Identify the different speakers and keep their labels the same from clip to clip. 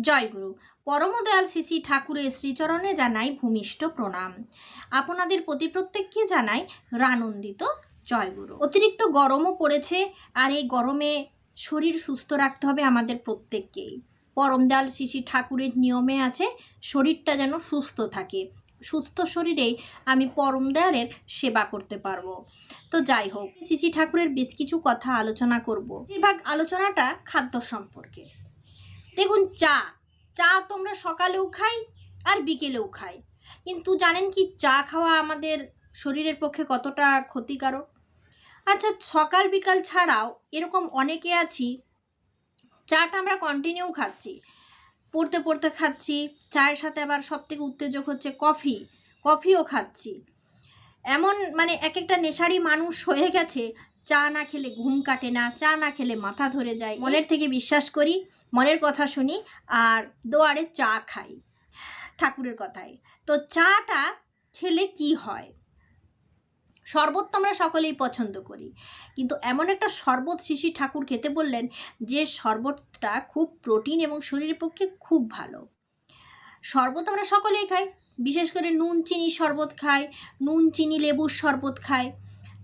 Speaker 1: জয়গুরু। পরমদয়াল শ্রী ঠাকুরের শ্রীচরণে জানাই ভূমিষ্ঠ প্রণাম। আপনাদের প্রতি প্রত্যেককে জানাই রানন্দিত জয়গুরু। অতিরিক্ত গরমও পড়েছে, আর এই গরমে শরীর সুস্থ রাখতে হবে আমাদের প্রত্যেককেই। পরমদয়াল শ্রী ঠাকুরের নিয়মে আছে, শরীরটা যেন সুস্থ থাকে। সুস্থ শরীরেই আমি পরম দয়ালের সেবা করতে পারব। তো যাই হোক শ্রী ঠাকুরের বেশ কিছু কথা আলোচনা করব। বেশিরভাগ আলোচনাটা খাদ্য সম্পর্কে। দেখুন চা। চা তোমরা সকালেও খাই আর বিকেলেও খাই। কিন্তু জানেন কি, চা খাওয়া আমাদের শরীরের পক্ষে কতটা ক্ষতিকারক? আচ্ছা সকাল বিকাল ছাড়াও এরকম অনেকে আছি, চাটা আমরা কন্টিনিউ খাচ্ছি। পড়তে পড়তে খাচ্ছি, চায়ের সাথে আবার সব থেকে উত্তেজক হচ্ছে কফি, কফিও খাচ্ছি। এমন মানে এক একটা নেশারি মানুষ হয়ে গেছে চা না খেলে ঘুম কাটে না, চা না খেলে মাথা ধরে যায়। মনের থেকে বিশ্বাস করি, মনের কথা শুনি আর দোয়ারে চা খাই, ঠাকুরের কথায়। তো চাটা খেলে কি হয়? শরবত তো আমরা সকলেই পছন্দ করি। কিন্তু এমন একটা শরবত শিশি ঠাকুর খেতে বললেন যে শরবতটা খুব প্রোটিন এবং শরীরের পক্ষে খুব ভালো। শরবত আমরা সকলেই খাই। বিশেষ করে নুন চিনি শরবত খাই, নুন, চিনি, লেবুর শরবত খাই।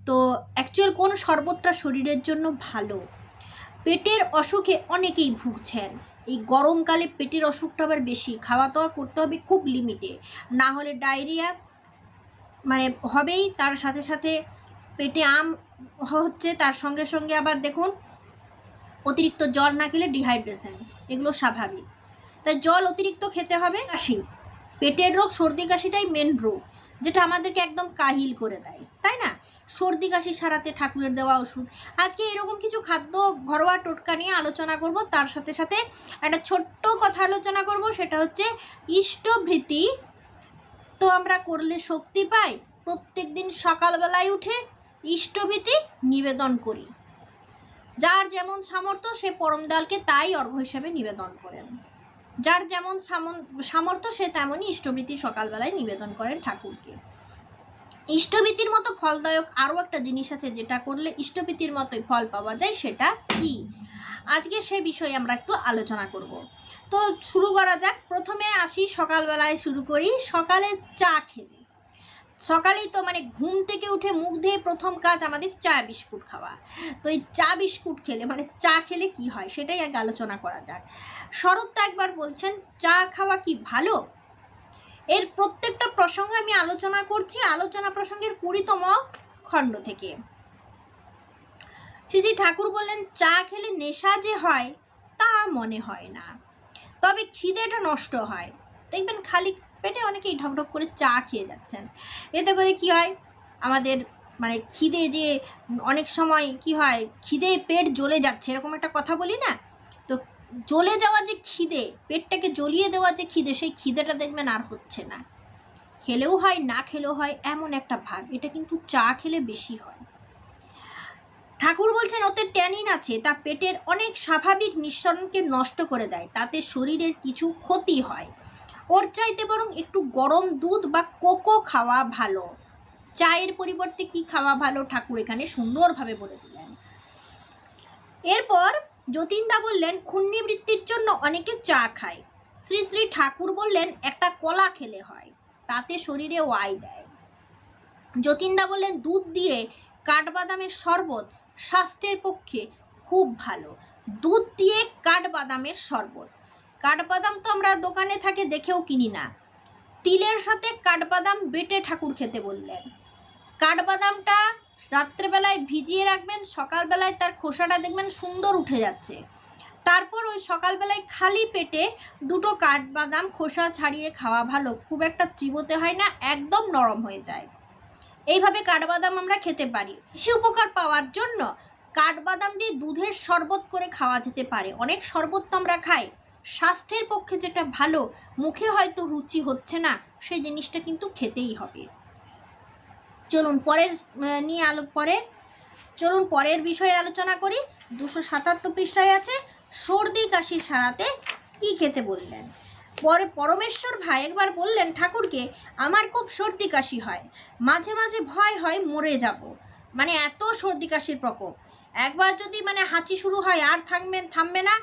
Speaker 1: তো অ্যাকচুয়াল কোন শরবতটা শরীরের জন্য ভালো? পেটের অসুখে অনেকেই ভুগছেন। এই গরমকালে পেটের অসুখটা আবার বেশি। খাওয়া দাওয়া করতে হবে খুব লিমিটে না হলে ডায়রিয়া মানে হবেই, তার সাথে সাথে পেটে আম হচ্ছে, তার সঙ্গে সঙ্গে আবার দেখুন, অতিরিক্ত জল না খেলে ডিহাইড্রেশন এগুলো স্বাভাবিক। তাই জল অতিরিক্ত খেতে হবে কাশি। পেটের রোগ সর্দি কাশিটাই মেন রোগ, যেটা আমাদেরকে একদম কাহিল করে দেয়। তাই না? সর্দি কাশি সারাতে ঠাকুরের দেওয়া ওষুধ। আজকে এরকম কিছু খাদ্য ঘরোয়া টোটকা নিয়ে আলোচনা করব, তার সাথে সাথে একটা ছোট্ট কথা আলোচনা করব, সেটা হচ্ছে ইষ্টভৃতি। তো আমরা করলে শক্তি পাই প্রত্যেক দিন সকালবেলায় উঠে ইষ্টভীতি নিবেদন করি। যার যেমন সামর্থ্য, সে পরমদালকে তাই অর্ঘ্য হিসেবে নিবেদন করেন। যার যেমন সামর্থ্য, সে তেমনই ইষ্টভীতি সকালবেলায় নিবেদন করেন ঠাকুরকে। ইষ্টভীতির মতো ফলদায়ক আরও একটা জিনিস আছে যেটা করলে ইষ্টভীতির মতোই ফল পাওয়া যায়, সেটা কি? আজকে সে বিষয়ে আমরা একটু আলোচনা করব। তো শুরু করা যাক। প্রথমে আসি সকালবেলায় শুরু করি, সকালে চা খেলে। সকালেই তো মানে ঘুম থেকে উঠে মুখ ধুয়ে প্রথম কাজ আমাদের চা বিস্কুট খাওয়া। তো এই চা বিস্কুট খেলে মানে চা খেলে কি হয় সেটাই আগে আলোচনা করা যাক। শরৎ তো একবার বলছেন, চা খাওয়া কি ভালো? এর প্রত্যেকটা প্রসঙ্গে আমি আলোচনা করছি, আলোচনা প্রসঙ্গের কুড়িতম খণ্ড থেকে। শ্রীজি ঠাকুর বললেন, চা খেলে নেশা যে হয়, তা মনে হয় না। তবে খিদেটা নষ্ট হয়। দেখবেন খালি পেটে অনেকেই ঢকঢক করে চা খেয়ে যাচ্ছেন। এতে করে কি হয়? আমাদের মানে খিদে যে অনেক সময় কি হয়? খিদে পেট জ্বলে যাচ্ছে, এরকম একটা কথা বলি না? জ্বলে যাওয়া যে খিদে, পেটটাকে জ্বলিয়ে দেওয়া যে খিদে, সেই খিদেটা দেখবেন আর হচ্ছে না। খেলেও হয়, না খেলেও হয়, এমন একটা ভাগ। এটা কিন্তু চা খেলে বেশি হয়। ঠাকুর বলছেন, ওতে ট্যানিন আছে। তা পেটের অনেক স্বাভাবিক নিঃসরণকে নষ্ট করে দেয়। তাতে শরীরের কিছু ক্ষতি হয়। ওর চাইতে বরং একটু গরম দুধ বা কোকো খাওয়া ভালো। চায়ের পরিবর্তে কি খাওয়া ভালো? ঠাকুর এখানে সুন্দরভাবে বলে দিলেন। এরপর যতীনদা বললেন ক্ষুণ্ণিবৃত্তির জন্য অনেকে চা খায়। শ্রী শ্রী ঠাকুর বললেন, একটা কলা খেলে হয়, তাতে শরীরে ওয়াই দেয়। যতীনদা বললেন, দুধ দিয়ে কাঠবাদামের শরবত স্বাস্থ্যের পক্ষে খুব ভালো। দুধ দিয়ে কাঠবাদামের শরবত। কাঠবাদাম তো আমরা দোকানে থাকে দেখেও কিনি না। তিলের সাথে কাঠবাদাম বেটে ঠাকুর খেতে বললেন। কাঠবাদামটা রাত্রেবেলায় ভিজিয়ে রাখবেন, সকালবেলায় তার খোসাটা দেখবেন সুন্দর উঠে যাচ্ছে। তারপর ওই সকালবেলায় খালি পেটে দুটো কাঠবাদাম খোসা ছাড়িয়ে খাওয়া ভালো, খুব একটা চিবোতে হয় না, একদম নরম হয়ে যায়। এইভাবে কাঠবাদাম আমরা খেতে পারি। বেশি উপকার পাওয়ার জন্য কাঠবাদাম দিয়ে দুধের শরবত করে খাওয়া যেতে পারে। অনেক শরবত তো আমরা খাই। স্বাস্থ্যের পক্ষে যেটা ভালো, মুখে হয়তো রুচি হচ্ছে না, সেই জিনিসটা কিন্তু খেতেই হবে। চলুন পরের নিয়ে আলো পরে চলুন পরের বিষয়ে আলোচনা করি। দুশো সাতাত্তর পৃষ্ঠায় আছে, সর্দি কাশি সারাতে কি খেতে বললেন? পরে পরমেশ্বর ভাই একবার বললেন, ঠাকুরকে, আমার খুব সর্দি কাশি হয়। মাঝে মাঝে ভয় হয়, মরে যাব। মানে এত সর্দি কাশির প্রকোপ। একবার যদি মানে হাঁচি শুরু হয়, আর থাকবে থামবে না,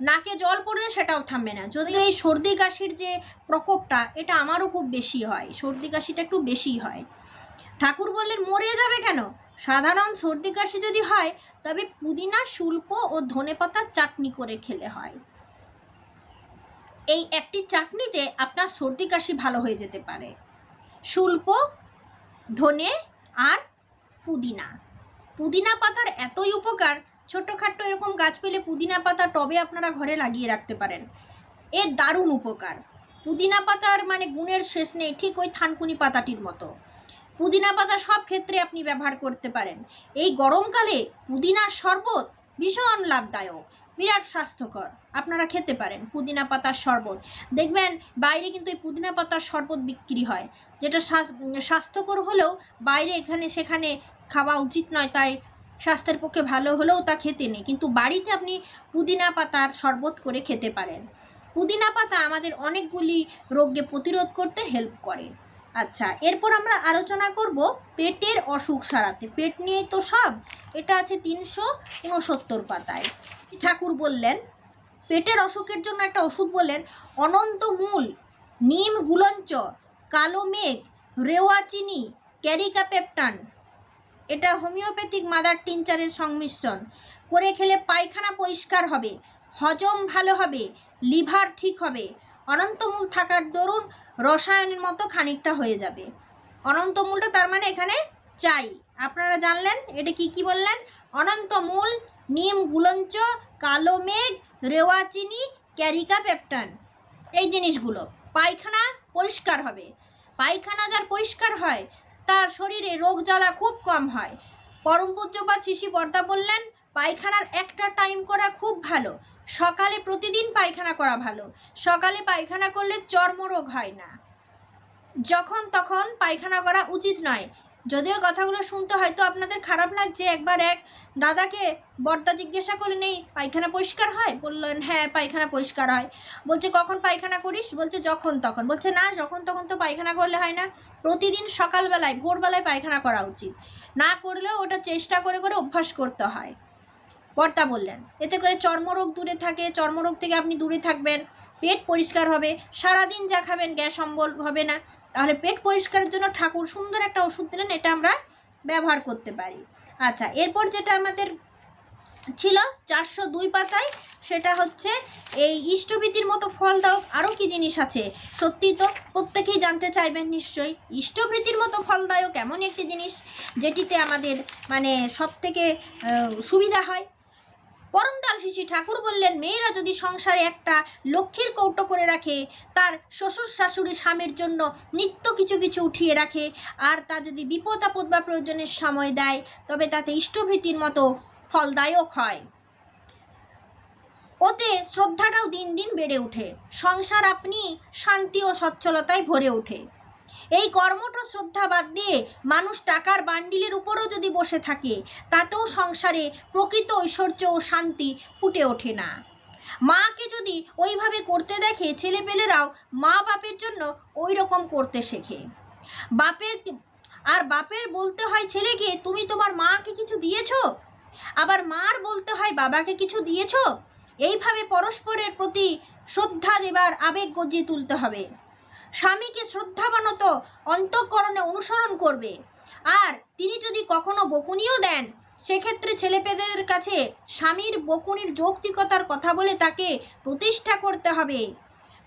Speaker 1: নাকে জল পড়লে সেটাও থামবে না। যদি এই সর্দি কাশির যে প্রকোপটা, এটা আমারও খুব বেশি হয়, সর্দি কাশিটা একটু বেশি হয়। ঠাকুর বললেন, মরে যাবে কেন? সাধারণ সর্দি কাশি যদি হয়, তবে পুদিনা শুল্প ও ধনে পাতার চাটনি করে খেলে হয়। এই একটি চাটনিতে আপনার সর্দি কাশি ভালো হয়ে যেতে পারে। শুল্প ধনে আর পুদিনা। পুদিনা পাতার এতই উপকার ছোটোখাট্টো এরকম গাছ পেলে পুদিনা পাতা টবে আপনারা ঘরে লাগিয়ে রাখতে পারেন। এর দারুণ উপকার। পুদিনা পাতার মানে গুণের শেষ নেই, ঠিক ওই থানকুনি পাতাটির মতো। পুদিনা পাতা সব ক্ষেত্রে আপনি ব্যবহার করতে পারেন। এই গরমকালে পুদিনার শরবত ভীষণ লাভদায়ক, বিরাট স্বাস্থ্যকর। আপনারা খেতে পারেন পুদিনা পাতার শরবত। দেখবেন বাইরে কিন্তু এই পুদিনা পাতার শরবত বিক্রি হয়, যেটা স্বাস্থ্যকর হলেও বাইরে এখানে সেখানে খাওয়া উচিত নয়, তাই স্বাস্থ্যের পক্ষে ভালো হলেও তা খেতে নেই। কিন্তু বাড়িতে আপনি পুদিনা পাতার শরবত করে খেতে পারেন। পুদিনা পাতা আমাদের অনেকগুলি রোগকে প্রতিরোধ করতে হেল্প করে। আচ্ছা এরপর আমরা আলোচনা করব পেটের অসুখ সারাতে। পেট নিয়েই তো সব, এটা আছে তিনশো উনসত্তর পাতায়। ঠাকুর বললেন, পেটের অসুখের জন্য একটা ওষুধ বললেন, অনন্ত মূল, নিম গুলঞ্চ, কালো মেঘ, রেওয়া চিনি, ক্যারিকা পেপটান। এটা হোমিওপ্যাথিক মাদার টিনচারের সংমিশ্রণ। করে খেলে পায়খানা পরিষ্কার হবে, হজম ভালো হবে, লিভার ঠিক হবে। অনন্তমূল থাকার দরুন রসায়নের মতো খানিকটা হয়ে যাবে। অনন্তমূলটা তার মানে এখানে চাই। আপনারা জানলেন, এটা কি কি বললেন? অনন্তমূল, নিম গুলঞ্চ, কালো মেঘ, রেওয়া চিনি, ক্যারিকা পেপটান। এই জিনিসগুলো পায়খানা পরিষ্কার হবে। পায়খানা যার পরিষ্কার হয়, তার শরীরে রোগ জ্বালা খুব কম হয়। পরম পূজ্যপাত শিশি বর্দা বললেন পায়খানার একটা টাইম করা খুব ভালো। সকালে প্রতিদিন পায়খানা করা ভালো। সকালে পায়খানা করলে চর্মরোগ হয় না। যখন তখন পায়খানা করা উচিত নয়। যদিও কথাগুলো শুনতে হয়তো আপনাদের খারাপ লাগছে? একবার এক দাদাকে বর্তা জিজ্ঞাসা করলেন এই পায়খানা পরিষ্কার হয়? বললেন হ্যাঁ পায়খানা পরিষ্কার হয়। বলছে, কখন পায়খানা করিস? বলছে, যখন তখন। বলছে, না, যখন তখন তো পায়খানা করলে হয় না। প্রতিদিন সকালবেলায়, ভোরবেলায় পায়খানা করা উচিত। না করলেও ওটা চেষ্টা করে করে অভ্যাস করতে হয়। বর্তা বললেন। এতে করে চর্মরোগ দূরে থাকে, চর্মরোগ থেকে আপনি দূরে থাকবেন, পেট পরিষ্কার হবে, সারাদিন যা খাবেন গ্যাস অম্বল হবে না, তাহলে পেট পরিষ্কারের জন্য ঠাকুর সুন্দর একটা ওষুধ দিলেন, এটা আমরা ব্যবহার করতে পারি। আচ্ছা এরপর যেটা আমাদের ছিল চারশো দুই পাতায়, সেটা হচ্ছে এই ইষ্টভীতির মতো ফলদায়ক আরও কি জিনিস আছে? সত্যি তো প্রত্যেকেই জানতে চাইবেন নিশ্চয়ই, ইষ্টভৃতির মতো ফলদায়ক এমন একটি জিনিস, যেটিতে আমাদের মানে সব থেকে সুবিধা হয়? পরমদাল শিশি ঠাকুর বললেন, মেয়েরা যদি সংসারে একটা লক্ষ্মীর কৌটো করে রাখে, তার শ্বশুর শাশুড়ি স্বামীর জন্য নিত্য কিছু কিছু উঠিয়ে রাখে, আর তা যদি বিপদ আপদ বা প্রয়োজনের সময় দেয়, তবে তাতে ইষ্টভৃতির মতো ফলদায়ক হয়। ওতে শ্রদ্ধাটাও দিন দিন বেড়ে ওঠে। সংসার আপনি শান্তি ও সচ্ছলতায় ভরে ওঠে। এই কর্মঠ শ্রদ্ধা বাদ দিয়ে মানুষ টাকার বান্ডিলের উপরও যদি বসে থাকে, তাতেও সংসারে প্রকৃত ঐশ্বর্য ও শান্তি ফুটে ওঠে না। মাকে যদি ওইভাবে করতে দেখে ছেলেপেলেরাও মা বাপের জন্য ওই রকম করতে শেখে। বাপের আর বাপের বলতে হয় ছেলেকে তুমি তোমার মাকে কিছু দিয়েছ? আবার মার বলতে হয়, বাবাকে কিছু দিয়েছ? এইভাবে পরস্পরের প্রতি শ্রদ্ধা দেবার আবেগ গজিয়ে তুলতে হবে। স্বামীকে শ্রদ্ধাবানত অন্তঃকরণে অনুসরণ করবে। আর তিনি যদি কখনো বকুনিও দেন, সেক্ষেত্রে ছেলেপেদের কাছে স্বামীর বকুনির যৌক্তিকতার কথা বলে তাকে প্রতিষ্ঠা করতে হবে।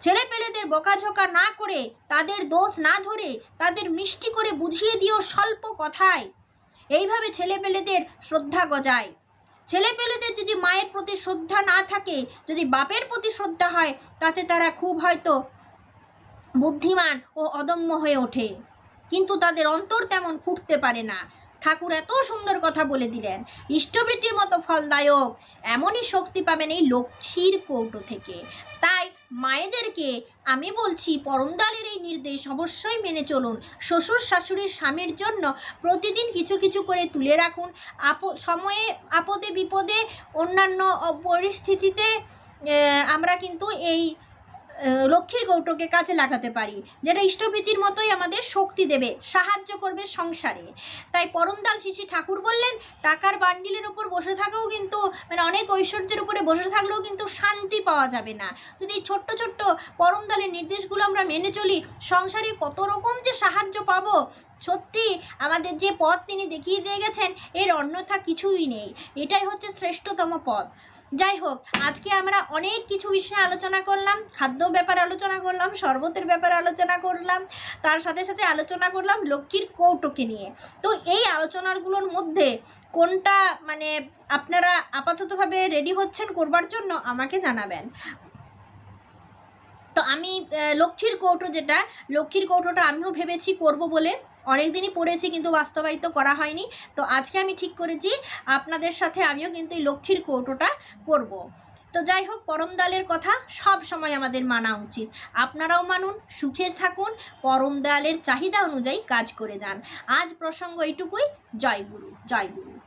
Speaker 1: ছেলেপেলেদের বকাঝকা না করে তাদের দোষ না ধরে তাদের মিষ্টি করে বুঝিয়ে দিও স্বল্প কথায়। এইভাবে ছেলেপেলেদের শ্রদ্ধা গজায়। ছেলেপেলেদের যদি মায়ের প্রতি শ্রদ্ধা না থাকে, যদি বাপের প্রতি শ্রদ্ধা হয়, তাতে তারা খুব হয়তো বুদ্ধিমান ও অদম্য হয়ে ওঠে। কিন্তু তাদের অন্তর তেমন ফুটতে পারে না। ঠাকুর এত সুন্দর কথা বলে দিলেন। ইষ্টবৃত্তির মতো ফলদায়ক, এমনই শক্তি পাবেন এই লক্ষ্মীর কৌটো থেকে। তাই মায়েদেরকে আমি বলছি পরমদালের এই নির্দেশ অবশ্যই মেনে চলুন। শ্বশুর শাশুড়ির স্বামীর জন্য প্রতিদিন কিছু কিছু করে তুলে রাখুন। আপ, সময়ে আপদে বিপদে অন্যান্য পরিস্থিতিতে আমরা কিন্তু এই লক্ষ্মীর কৌটোকে কাজে লাগাতে পারি, যেটা ইষ্টভীতির মতোই আমাদের শক্তি দেবে, সাহায্য করবে সংসারে। তাই পরমদাল শিশি ঠাকুর বললেন, টাকার বান্ডিলের উপর বসে থাকেও কিন্তু মানে অনেক ঐশ্বর্যের উপরে বসে থাকলেও কিন্তু শান্তি পাওয়া যাবে না। যদি এই ছোট্ট ছোট্ট পরমদলের নির্দেশগুলো আমরা মেনে চলি, সংসারে কত রকম যে সাহায্য পাবো, সত্যি আমাদের যে পথ তিনি দেখিয়ে দিয়ে গেছেন, এর অন্যথা কিছুই নেই। এটাই হচ্ছে শ্রেষ্ঠতম পথ। যাই হোক আজকে আমরা অনেক কিছু বিষয়ে আলোচনা করলাম, খাদ্য ব্যাপারে আলোচনা করলাম, শরবতের ব্যাপারে আলোচনা করলাম, তার সাথে সাথে আলোচনা করলাম লক্ষ্মীর কৌটোকে নিয়ে। তো এই আলোচনাগুলোর মধ্যে কোনটা মানে আপনারা আপাততভাবে রেডি হচ্ছেন করবার জন্য আমাকে জানাবেন। তো আমি লক্ষ্মীর কৌটো যেটা, লক্ষ্মীর কৌটোটা আমিও ভেবেছি করব বলে অনেক দিনই পড়েছি কিন্তু বাস্তবায়িত করা হয়নি। তো আজকে আমি ঠিক করেছি, আপনাদের সাথে আমিও কিন্তু এই লক্ষ্মীর কৌটোটা করব। তো যাই হোক, পরম দয়ালের কথা সব সময় আমাদের মানা উচিত। আপনারাও মানুন সুখে থাকুন, পরম দয়ালের চাহিদা অনুযায়ী কাজ করে যান। আজ প্রসঙ্গ এইটুকুই। জয় গুরু জয় গুরু।